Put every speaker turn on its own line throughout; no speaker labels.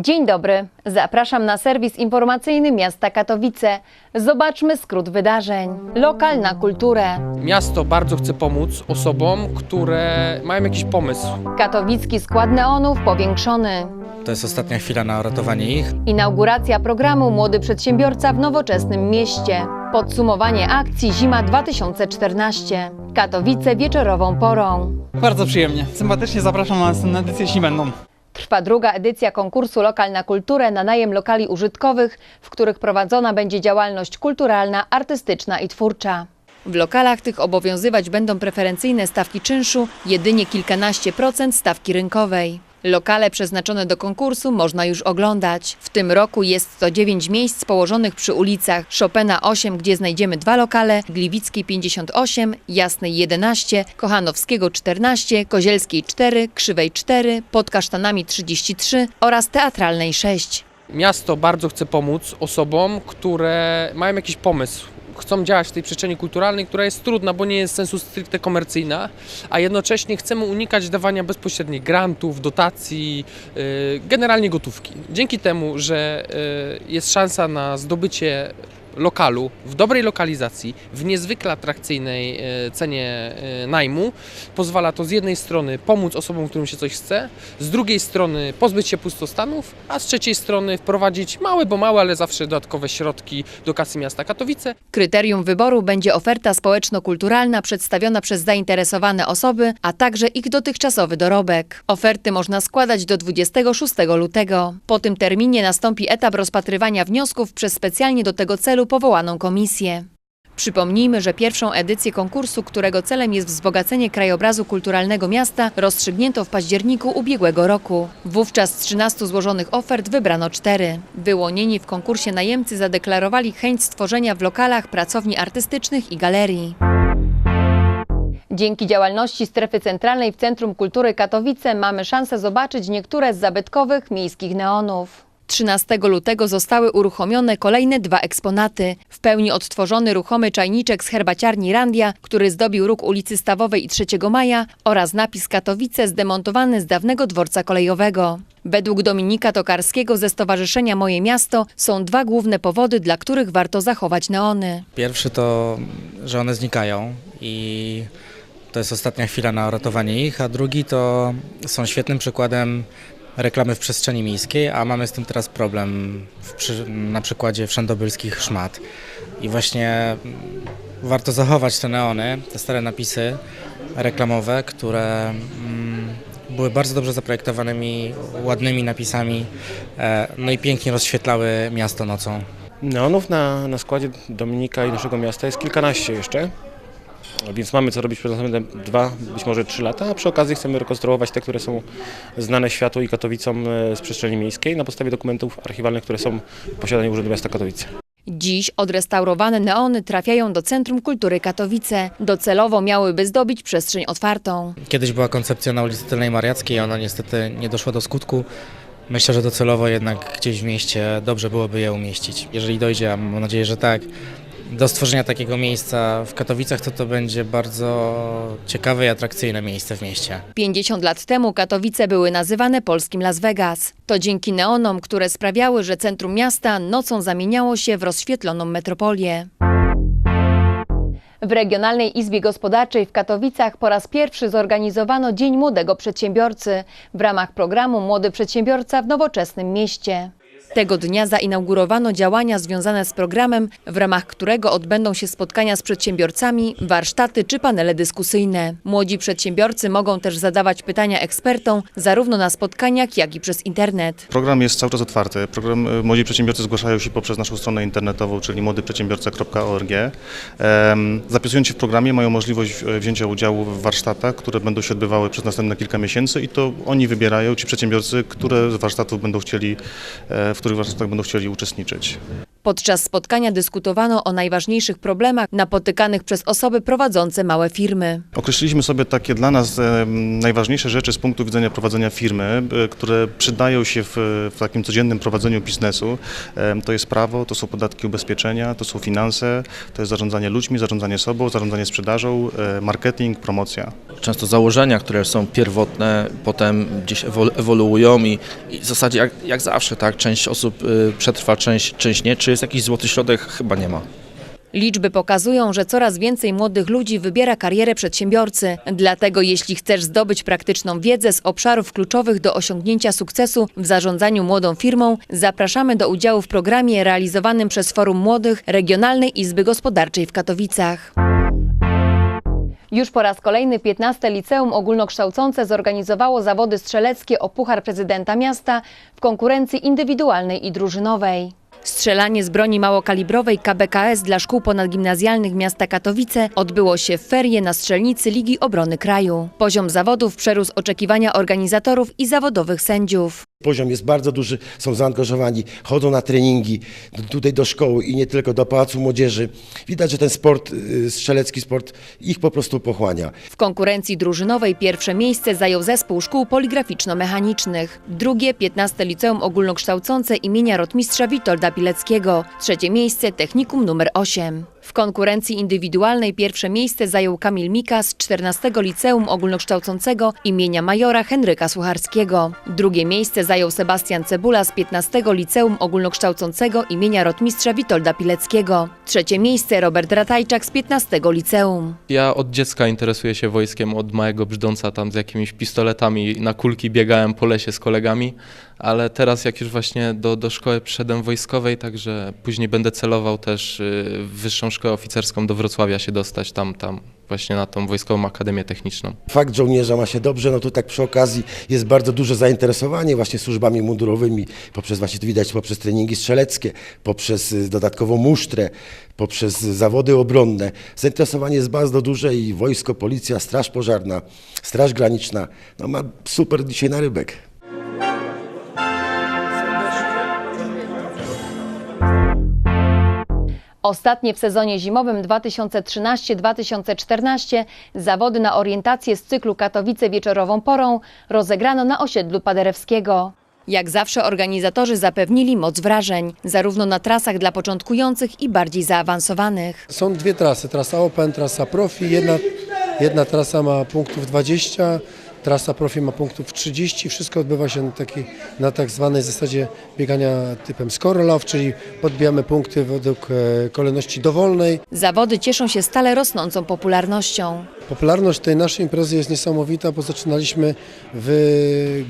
Dzień dobry, zapraszam na serwis informacyjny miasta Katowice. Zobaczmy skrót wydarzeń. Lokal na kulturę.
Miasto bardzo chce pomóc osobom, które mają jakiś pomysł.
Katowicki skład neonów powiększony.
To jest ostatnia chwila na uratowanie ich.
Inauguracja programu Młody Przedsiębiorca w nowoczesnym mieście. Podsumowanie akcji Zima 2014. Katowice wieczorową porą.
Bardzo przyjemnie. Sympatycznie zapraszam na następne edycje, jeśli będą.
Trwa druga edycja konkursu Lokal na kulturę na najem lokali użytkowych, w których prowadzona będzie działalność kulturalna, artystyczna i twórcza. W lokalach tych obowiązywać będą preferencyjne stawki czynszu, jedynie kilkanaście procent stawki rynkowej. Lokale przeznaczone do konkursu można już oglądać. W tym roku jest to 9 miejsc położonych przy ulicach Chopina 8, gdzie znajdziemy dwa lokale, Gliwickiej 58, Jasnej 11, Kochanowskiego 14, Kozielskiej 4, Krzywej 4, Pod Kasztanami 33 oraz Teatralnej 6.
Miasto bardzo chce pomóc osobom, które mają jakiś pomysł. Chcą działać w tej przestrzeni kulturalnej, która jest trudna, bo nie jest sensu stricte komercyjna, a jednocześnie chcemy unikać dawania bezpośrednich grantów, dotacji, yy, generalnie gotówki. Dzięki temu, że yy, jest szansa na zdobycie lokalu w dobrej lokalizacji, w niezwykle atrakcyjnej e, cenie e, najmu. Pozwala to z jednej strony pomóc osobom, którym się coś chce, z drugiej strony pozbyć się pustostanów, a z trzeciej strony wprowadzić małe, bo małe, ale zawsze dodatkowe środki do kasy miasta Katowice.
Kryterium wyboru będzie oferta społeczno-kulturalna przedstawiona przez zainteresowane osoby, a także ich dotychczasowy dorobek. Oferty można składać do 26 lutego. Po tym terminie nastąpi etap rozpatrywania wniosków przez specjalnie do tego celu powołaną komisję. Przypomnijmy, że pierwszą edycję konkursu, którego celem jest wzbogacenie krajobrazu kulturalnego miasta, rozstrzygnięto w październiku ubiegłego roku. Wówczas z 13 złożonych ofert wybrano cztery. Wyłonieni w konkursie najemcy zadeklarowali chęć stworzenia w lokalach pracowni artystycznych i galerii. Dzięki działalności strefy centralnej w Centrum Kultury Katowice mamy szansę zobaczyć niektóre z zabytkowych miejskich neonów. 13 lutego zostały uruchomione kolejne dwa eksponaty. W pełni odtworzony ruchomy czajniczek z herbaciarni Randia, który zdobił róg ulicy Stawowej i 3 Maja oraz napis Katowice zdemontowany z dawnego dworca kolejowego. Według Dominika Tokarskiego ze Stowarzyszenia Moje Miasto są dwa główne powody, dla których warto zachować neony.
Pierwszy to, że one znikają i to jest ostatnia chwila na uratowanie ich, a drugi to są świetnym przykładem reklamy w przestrzeni miejskiej, a mamy z tym teraz problem przy, na przykładzie wszędobylskich szmat. I właśnie mm, warto zachować te neony, te stare napisy reklamowe, które mm, były bardzo dobrze zaprojektowanymi, ładnymi napisami, e, no i pięknie rozświetlały miasto nocą.
Neonów na, na składzie Dominika i naszego miasta jest kilkanaście jeszcze. Więc mamy co robić przez następne dwa, być może trzy lata, a przy okazji chcemy rekonstruować te, które są znane światu i Katowicom e, z przestrzeni miejskiej na podstawie dokumentów archiwalnych, które są w posiadaniu Urzędu Miasta Katowice.
Dziś odrestaurowane neony trafiają do Centrum Kultury Katowice. Docelowo miałyby zdobić przestrzeń otwartą.
Kiedyś była koncepcja na ulicy Tylnej Mariackiej, ona niestety nie doszła do skutku. Myślę, że docelowo jednak gdzieś w mieście dobrze byłoby je umieścić. Jeżeli dojdzie, a mam nadzieję, że tak, do stworzenia takiego miejsca w Katowicach, to to będzie bardzo ciekawe i atrakcyjne miejsce w mieście.
50 lat temu Katowice były nazywane polskim Las Vegas. To dzięki neonom, które sprawiały, że centrum miasta nocą zamieniało się w rozświetloną metropolię. W Regionalnej Izbie Gospodarczej w Katowicach po raz pierwszy zorganizowano Dzień Młodego Przedsiębiorcy w ramach programu Młody Przedsiębiorca w Nowoczesnym Mieście. Tego dnia zainaugurowano działania związane z programem, w ramach którego odbędą się spotkania z przedsiębiorcami, warsztaty czy panele dyskusyjne. Młodzi przedsiębiorcy mogą też zadawać pytania ekspertom zarówno na spotkaniach, jak i przez internet.
Program jest cały czas otwarty. Program y, Młodzi Przedsiębiorcy zgłaszają się poprzez naszą stronę internetową, czyli młodyprzedsiębiorca.org. Zapisując się w programie mają możliwość e, wzięcia udziału w warsztatach, które będą się odbywały przez następne kilka miesięcy i to oni wybierają, ci przedsiębiorcy, które z warsztatów będą chcieli, e, w których warsztatach będą chcieli uczestniczyć.
Podczas spotkania dyskutowano o najważniejszych problemach napotykanych przez osoby prowadzące małe firmy.
Określiliśmy sobie takie dla nas najważniejsze rzeczy z punktu widzenia prowadzenia firmy, e, które przydają się w, w takim codziennym prowadzeniu biznesu. To jest prawo, to są podatki ubezpieczenia, to są finanse, to jest zarządzanie ludźmi, zarządzanie sobą, zarządzanie sprzedażą, e, marketing, promocja.
często założenia, które są pierwotne, potem gdzieś ewol- ewoluują i, i w zasadzie jak, jak zawsze, tak, część osób y, przetrwa, część, część nie. Czy jest jakiś złoty środek? Chyba nie ma.
Liczby pokazują, że coraz więcej młodych ludzi wybiera karierę przedsiębiorcy. Dlatego jeśli chcesz zdobyć praktyczną wiedzę z obszarów kluczowych do osiągnięcia sukcesu w zarządzaniu młodą firmą, zapraszamy do udziału w programie realizowanym przez Forum Młodych Regionalnej Izby Gospodarczej w Katowicach. Już po raz kolejny 15 Liceum Ogólnokształcące zorganizowało zawody strzeleckie o Puchar Prezydenta Miasta w konkurencji indywidualnej i drużynowej. Strzelanie z broni małokalibrowej KBKS dla szkół ponadgimnazjalnych miasta Katowice odbyło się w ferie na strzelnicy Ligi Obrony Kraju. Poziom zawodów przerósł oczekiwania organizatorów i zawodowych sędziów.
Poziom jest bardzo duży, są zaangażowani, chodzą na treningi tutaj do szkoły i nie tylko do Pałacu Młodzieży. Widać, że ten sport, y, strzelecki sport, ich po prostu pochłania.
W konkurencji drużynowej pierwsze miejsce zajął zespół szkół poligraficzno-mechanicznych. Drugie 15 Liceum Ogólnokształcące imienia rotmistrza Witolda Pileckiego. Trzecie miejsce Technikum numer 8. W konkurencji indywidualnej pierwsze miejsce zajął Kamil Mika z 14 Liceum Ogólnokształcącego imienia majora Henryka Sucharskiego. Drugie miejsce zajął Sebastian Cebula z 15 Liceum Ogólnokształcącego imienia rotmistrza Witolda Pileckiego. Trzecie miejsce Robert Ratajczak z 15 Liceum.
Ja od dziecka interesuję się wojskiem, od małego brzdąca tam z jakimiś pistoletami na kulki biegałem po lesie z kolegami, ale teraz jak już właśnie do, do szkoły przyszedłem wojskowej, także później będę celował też y, w Wyższą Szkołę Oficerską do Wrocławia się dostać, tam, tam właśnie na tą Wojskową Akademię Techniczną.
Fakt żołnierza ma się dobrze, no to tak przy okazji jest bardzo duże zainteresowanie właśnie służbami mundurowymi, poprzez właśnie to widać poprzez treningi strzeleckie, poprzez y, dodatkową musztrę, poprzez zawody obronne. Zainteresowanie jest bardzo duże i wojsko, policja, straż pożarna, straż graniczna, no ma super dzisiaj narybek.
Ostatnie w sezonie zimowym 2013-2014 zawody na orientację z cyklu Katowice wieczorową porą rozegrano na osiedlu Paderewskiego. Jak zawsze organizatorzy zapewnili moc wrażeń, zarówno na trasach dla początkujących i bardziej zaawansowanych.
Są dwie trasy, trasa Open, trasa Profi. Jedna, jedna trasa ma punktów 20, trasa Profi ma punktów 30. Wszystko odbywa się na, taki, na tak zwanej zasadzie biegania typem score-off, czyli podbijamy punkty według e, kolejności dowolnej.
Zawody cieszą się stale rosnącą popularnością.
Popularność tej naszej imprezy jest niesamowita, bo zaczynaliśmy w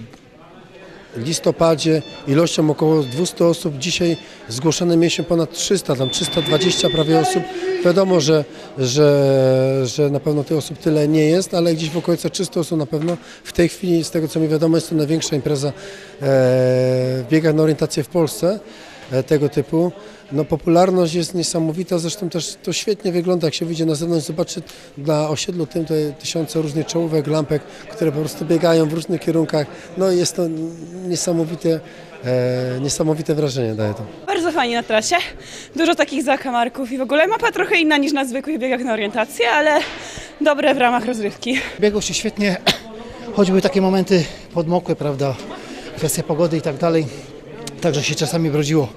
listopadzie ilością około 200 osób. Dzisiaj zgłoszone mieliśmy ponad 300, tam 320 prawie osób. Wiadomo, że, że, że na pewno tych osób tyle nie jest, ale gdzieś w okolicach 300 osób na pewno. W tej chwili, z tego co mi wiadomo, jest to największa impreza e, w biegach na orientację w Polsce e, tego typu. No, popularność jest niesamowita, zresztą też to świetnie wygląda, jak się wyjdzie na zewnątrz, zobaczy na osiedlu tym te tysiące różnych czołówek, lampek, które po prostu biegają w różnych kierunkach. No jest to niesamowite, e, niesamowite wrażenie daje to.
Bardzo fajnie na trasie, dużo takich zakamarków i w ogóle mapa trochę inna niż na zwykłych biegach na orientację, ale dobre w ramach rozrywki.
Biegło się świetnie, choć były takie momenty podmokłe, prawda, kwestia pogody i tak dalej. Także się czasami brodziło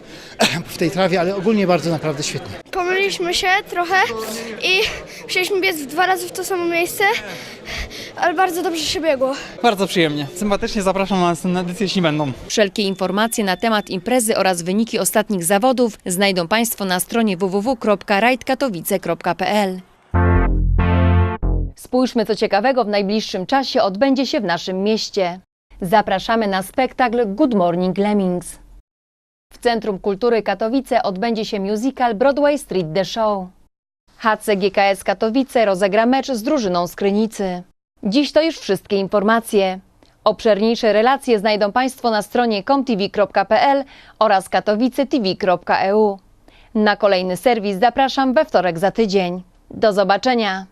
w tej trawie, ale ogólnie bardzo naprawdę świetnie.
Pomyliliśmy się trochę i chcieliśmy biec w dwa razy w to samo miejsce, ale bardzo dobrze się biegło.
Bardzo przyjemnie. Sympatycznie zapraszam na następne edycje, jeśli będą.
Wszelkie informacje na temat imprezy oraz wyniki ostatnich zawodów znajdą Państwo na stronie www.rajdkatowice.pl. Spójrzmy, co ciekawego w najbliższym czasie odbędzie się w naszym mieście. Zapraszamy na spektakl Good Morning Lemmings. W Centrum Kultury Katowice odbędzie się musical Broadway Street The Show. HCGKS Katowice rozegra mecz z drużyną z Krynicy. Dziś to już wszystkie informacje. Obszerniejsze relacje znajdą Państwo na stronie comtv.pl oraz katowicetv.eu. Na kolejny serwis zapraszam we wtorek za tydzień. Do zobaczenia!